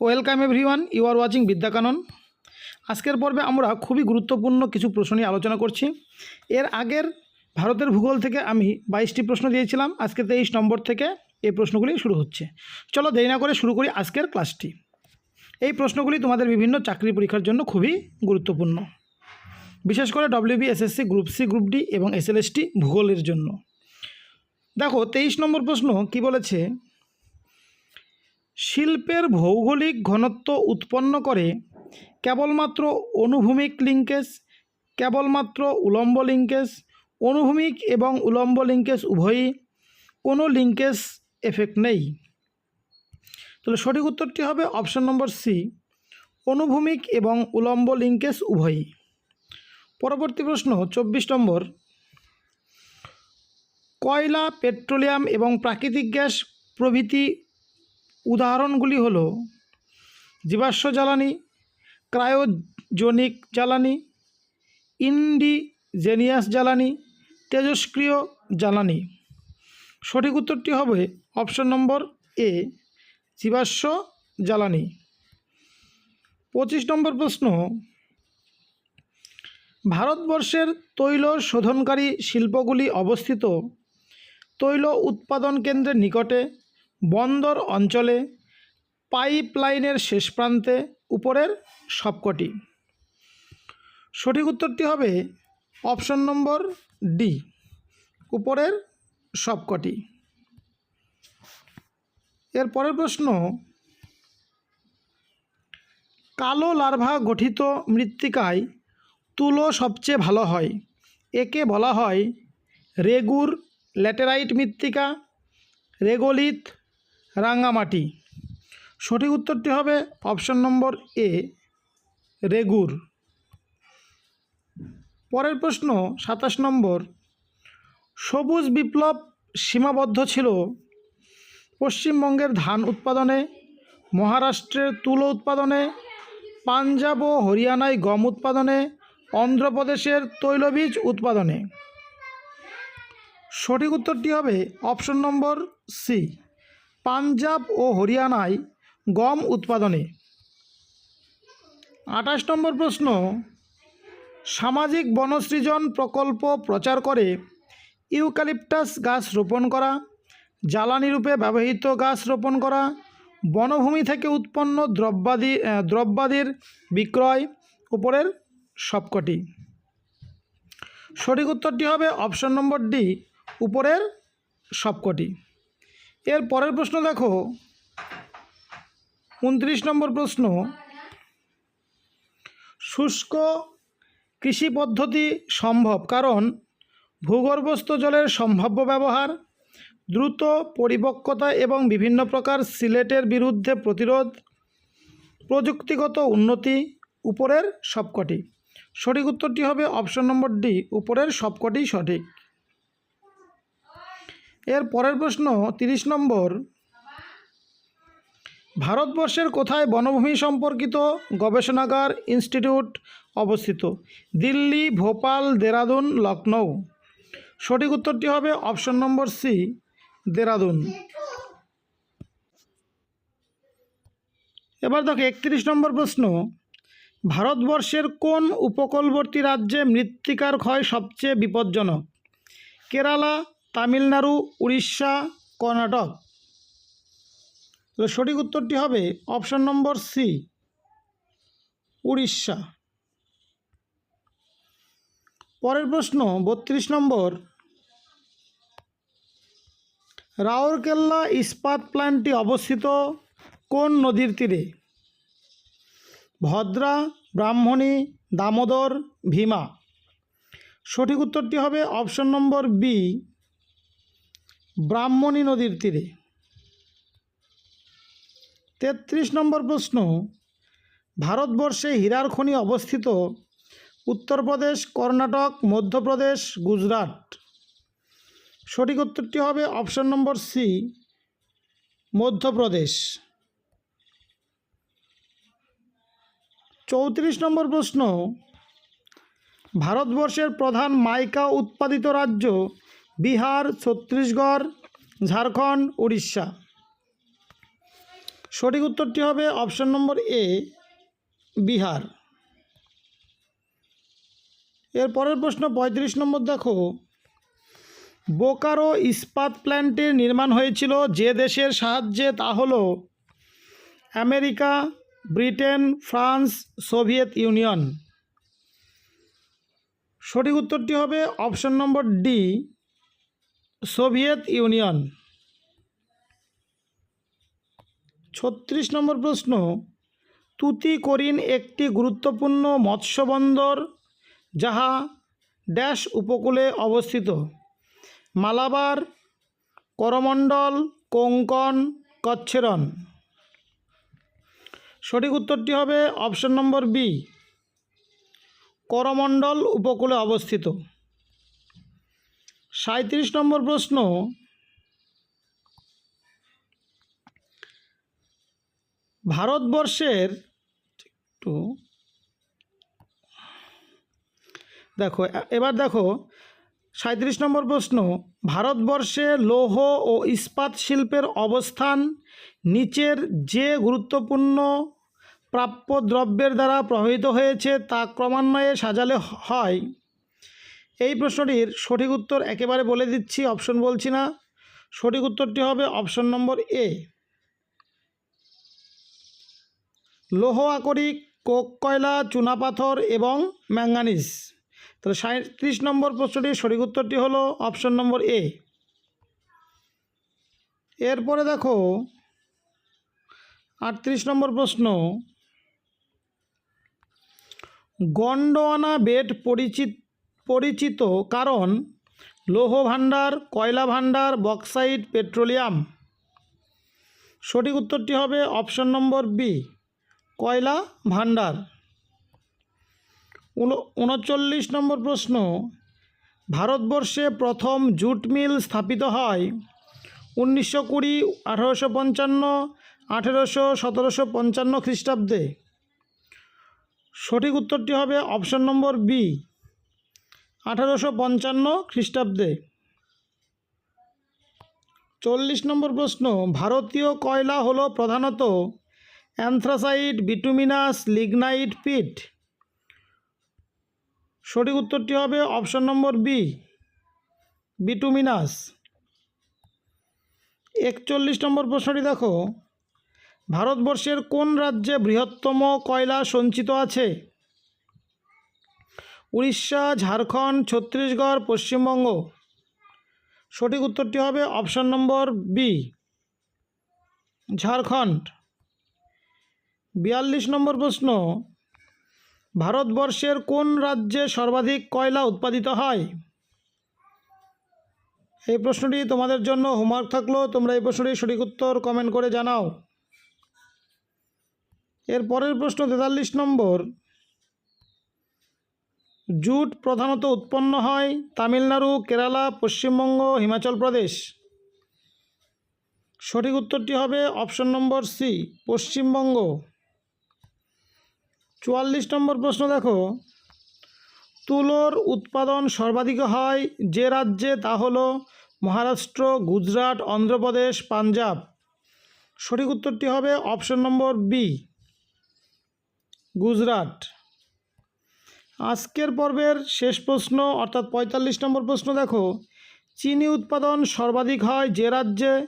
Welcome everyone, you are watching Vidyakanan. আজকের পর্বে আমরা খুবই গুরুত্বপূর্ণ কিছু প্রশ্ন নিয়ে আলোচনা করছি। এর আগের ভারতের ভূগোল থেকে আমি বাইশটি প্রশ্ন দিয়েছিলাম, আজকে তেইশ নম্বর থেকে এই প্রশ্নগুলি শুরু হচ্ছে। চলো দেরি না করে শুরু করি আজকের ক্লাসটি। এই প্রশ্নগুলি তোমাদের বিভিন্ন চাকরি পরীক্ষার জন্য খুবই গুরুত্বপূর্ণ। বিশেষ করে WB SSC group C group D এবং এসএলএসটি ভূগোলের জন্য। দেখো, তেইশ নম্বর প্রশ্ন কি বলেছে? শিল্পের ভৌগোলিক ঘনত্ব উৎপন্ন করে কেবলমাত্র অনুভূমিক লিঙ্কেজ, কেবলমাত্র উলম্ব লিঙ্কেজ, অনুভূমিক এবং উলম্ব লিঙ্কেজ উভয়ই কোনো লিঙ্কেজ এফেক্ট নেই। তাহলে সঠিক উত্তরটি হবে অপশন নম্বর সি, অনুভূমিক এবং উলম্ব লিঙ্কেজ উভয়ই। পরবর্তী প্রশ্ন, চব্বিশ নম্বর, কয়লা, পেট্রোলিয়াম এবং প্রাকৃতিক গ্যাস প্রভৃতি উদাহরণগুলি হল, জীবাশ্ম জ্বালানি, ক্রায়োজনিক জ্বালানি, ইন্ডিজেনিয়াস জ্বালানি তেজস্ক্রিয় জ্বালানি। সঠিক উত্তরটি হবে অপশন নম্বর এ, জীবাশ্ম জ্বালানি। পঁচিশ নম্বর প্রশ্ন, ভারতবর্ষের তৈল শোধনকারী শিল্পগুলি অবস্থিত তৈল উৎপাদন কেন্দ্রের নিকটে বন্দর অঞ্চলে পাইপলাইনের শেষ প্রান্তে উপরের সবকটি। সঠিক উত্তরটি হবে অপশন নম্বর ডি উপরের সবকটি। এর পরের প্রশ্ন, কালো লার্ভা গঠিত মৃত্তিকায় তুলো সবচেয়ে ভালো হয়? একে বলা হয় রেগুর ল্যাটেরাইট মৃত্তিকা, রেগোলিথ রাঙ্গামাটি। সঠিক উত্তরটি হবে অপশন নম্বর এ, রেগুর। পরের প্রশ্ন, সাতাশ নম্বর। সবুজ বিপ্লব সীমাবদ্ধ ছিল পশ্চিমবঙ্গের ধান উৎপাদনে, মহারাষ্ট্রের তুলো উৎপাদনে, পাঞ্জাব ও হরিয়ানায় গম উৎপাদনে, অন্ধ্রপ্রদেশের তৈলবীজ উৎপাদনে। সঠিক উত্তরটি হবে অপশন নম্বর সি। পাঞ্জাব ও হরিয়ানায় গম উৎপাদনে। আঠাশ নম্বর প্রশ্ন, সামাজিক বনসৃজন প্রকল্প প্রচার করে ইউক্যালিপটাস গাছ রোপণ করা, জ্বালানি রূপে ব্যবহৃত গাছ রোপণ করা, বনভূমি থেকে উৎপন্ন দ্রব্যাদি দ্রব্যাদির বিক্রয় উপরের সবকটি। সঠিক উত্তরটি হবে অপশন নম্বর ডি, উপরের সবকটি। এর পরের প্রশ্ন দেখো। উনত্রিশ নম্বর প্রশ্ন। শুষ্ক কৃষি পদ্ধতি সম্ভব, কারণ ভূগর্ভস্থ জলের সম্ভাব্য ব্যবহার, দ্রুত পরিপক্কতা এবং বিভিন্ন প্রকার সিলেটের বিরুদ্ধে প্রতিরোধ, প্রযুক্তিগত উন্নতি উপরের সবকটি। সঠিক উত্তরটি হবে অপশন নম্বর ডি, উপরের সবকটি সঠিক। এর পরের প্রশ্ন, তিরিশ নম্বর। ভারতবর্ষের কোথায় বনভূমি সম্পর্কিত গবেষণাগার ইনস্টিটিউট অবস্থিত? দিল্লি, ভোপাল, দেরাদুন লখনৌ সঠিক উত্তরটি হবে অপশন নম্বর সি, দেরাদুন। এবার দেখো, একত্রিশ নম্বর প্রশ্ন। ভারতবর্ষের কোন উপকূলবর্তী রাজ্যে মৃত্তিকার ক্ষয় সবচেয়ে বিপজ্জনক? কেরালা তামিলনাড়ু, উড়িষ্যা, কর্ণাটক। সঠিক উত্তরটি হবে অপশন নম্বর সি, উড়িষ্যা। পরের প্রশ্ন, বত্রিশ নম্বর। রাউরকেল্লা ইস্পাত প্ল্যান্টটি অবস্থিত কোন নদীর তীরে? ভদ্রা, ব্রাহ্মণী, দামোদর, ভীমা। সঠিক উত্তরটি হবে অপশন নম্বর বি ব্রাহ্মণী নদীর তীরে। তেত্রিশ নম্বর প্রশ্ন, ভারতবর্ষে হীরার খনি অবস্থিত উত্তরপ্রদেশ কর্ণাটক, মধ্যপ্রদেশ, গুজরাট। সঠিক উত্তরটি হবে অপশন নম্বর সি, মধ্যপ্রদেশ। চৌত্রিশ নম্বর প্রশ্ন, ভারতবর্ষের প্রধান মাইকা উৎপাদিত রাজ্য বিহার, ছত্তিশগড়, ঝাড়খণ্ড, উড়িষ্যা। সঠিক উত্তরটি হবে অপশন নম্বর এ, বিহার। এর পরের প্রশ্ন পঁয়ত্রিশ নম্বর দেখো। বোকারো ইস্পাত প্ল্যান্টের নির্মাণ হয়েছিল যে দেশের সাহায্যে, তা হল America, Britain, France, Soviet Union. সঠিক উত্তরটি হবে option number D Soviet Union. ছত্রিশ নম্বর প্রশ্ন, তুতিকোরিন একটি গুরুত্বপূর্ণ মৎস্য বন্দর যাহা ড্যাশ উপকূলে অবস্থিত। মালাবার, করমণ্ডল, কোঙ্কন, কচ্ছেরন। সঠিক উত্তরটি হবে অপশন নম্বর বি, করমণ্ডল উপকূলে অবস্থিত। সাঁত্রিশ নম্বর প্রশ্ন। ভারতবর্ষের একটু দেখো এবার দেখো সাঁত্রিশ নম্বর প্রশ্ন, ভারতবর্ষে লৌহ ও ইস্পাত শিল্পের অবস্থান নিচের যে গুরুত্বপূর্ণ প্রাপ্য দ্রব্যের দ্বারা প্রভাবিত হয়েছে তা ক্রমান্বয়ে সাজালে হয়। এই প্রশ্নটির সঠিক উত্তর একেবারে বলে দিচ্ছি অপশন বলছি না। সঠিক উত্তরটি হবে অপশন নম্বর এ লৌহ আকরিক, কোক কয়লা চুনাপাথর এবং ম্যাঙ্গানিজ। তাহলে সাঁত্রিশ নম্বর প্রশ্নটির সঠিক উত্তরটি হলো অপশন নম্বর এ এরপরে দেখো, আটত্রিশ নম্বর প্রশ্ন। গন্ডোয়ানা বেড পরিচিত পরিচিত কারণ লৌহ ভাণ্ডার কয়লা ভাণ্ডার বক্সাইট, পেট্রোলিয়াম। সঠিক উত্তরটি হবে অপশন নম্বর বি কয়লা ভাণ্ডার উন- উনচল্লিশ নম্বর প্রশ্ন, ভারতবর্ষে প্রথম জুট মিল স্থাপিত হয় উনিশশো কুড়ি, আঠেরোশো পঞ্চান্ন, আঠেরোশো সতেরোশো পঞ্চান্ন খ্রিস্টাব্দে। সঠিক উত্তরটি হবে অপশন নম্বর বি আঠারোশো পঞ্চান্ন খ্রিস্টাব্দে। চল্লিশ নম্বর প্রশ্ন, ভারতীয় কয়লা হল প্রধানত অ্যানথ্রাসাইট বিটুমিনাস, লিগনাইট, পিট? সঠিক উত্তরটি হবে অপশন নম্বর বি, বিটুমিনাস। একচল্লিশ নম্বর প্রশ্নটি দেখো, ভারতবর্ষের কোন রাজ্যে বৃহত্তম কয়লা সঞ্চিত আছে? উড়িষ্যা, ঝাড়খণ্ড, ছত্তিশগড়, পশ্চিমবঙ্গ। সঠিক উত্তরটি হবে অপশান নম্বর বি, ঝাড়খণ্ড। বিয়াল্লিশ নম্বর প্রশ্ন, ভারতবর্ষের কোন রাজ্যে সর্বাধিক কয়লা উৎপাদিত হয়? এই প্রশ্নটি তোমাদের জন্য হোমওয়ার্ক থাকল, তোমরা এই প্রশ্নটির সঠিক উত্তর কমেন্ট করে জানাও। এর পরের প্রশ্ন তেতাল্লিশ নম্বর জুট প্রধানত উৎপন্ন হয় তামিলনাড়ু, কেরালা, পশ্চিমবঙ্গ, হিমাচল প্রদেশ। সঠিক উত্তরটি হবে অপশন নম্বর সি, পশ্চিমবঙ্গ। চুয়াল্লিশ নম্বর প্রশ্ন দেখো। তুলোর উৎপাদন সর্বাধিক হয় যে রাজ্যে? তা হলো মহারাষ্ট্র, গুজরাট, অন্ধ্রপ্রদেশ, পাঞ্জাব। সঠিক উত্তরটি হবে অপশন নম্বর বি, গুজরাট। আজকের পর্বের শেষ প্রশ্ন, অর্থাৎ পঁয়তাল্লিশ নম্বর প্রশ্ন দেখো। চিনি উৎপাদন সর্বাধিক হয় যে রাজ্যে?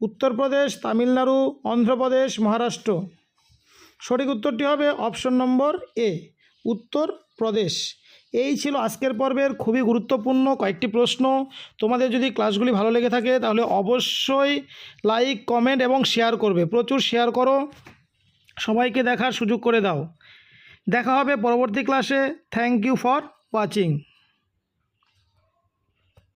উত্তরপ্রদেশ, তামিলনাড়ু, অন্ধ্রপ্রদেশ, মহারাষ্ট্র। সঠিক উত্তরটি হবে অপশন নম্বর এ উত্তর প্রদেশ এই ছিল আজকের পর্বের খুবই গুরুত্বপূর্ণ কয়েকটি প্রশ্ন। তোমাদের যদি ক্লাসগুলি ভালো লেগে থাকে, তাহলে অবশ্যই লাইক, কমেন্ট এবং শেয়ার করবে। প্রচুর শেয়ার করো। সবাইকে দেখার সুযোগ করে দাও। দেখা হবে পরবর্তী ক্লাসে থ্যাংক ইউ ফর ওয়াচিং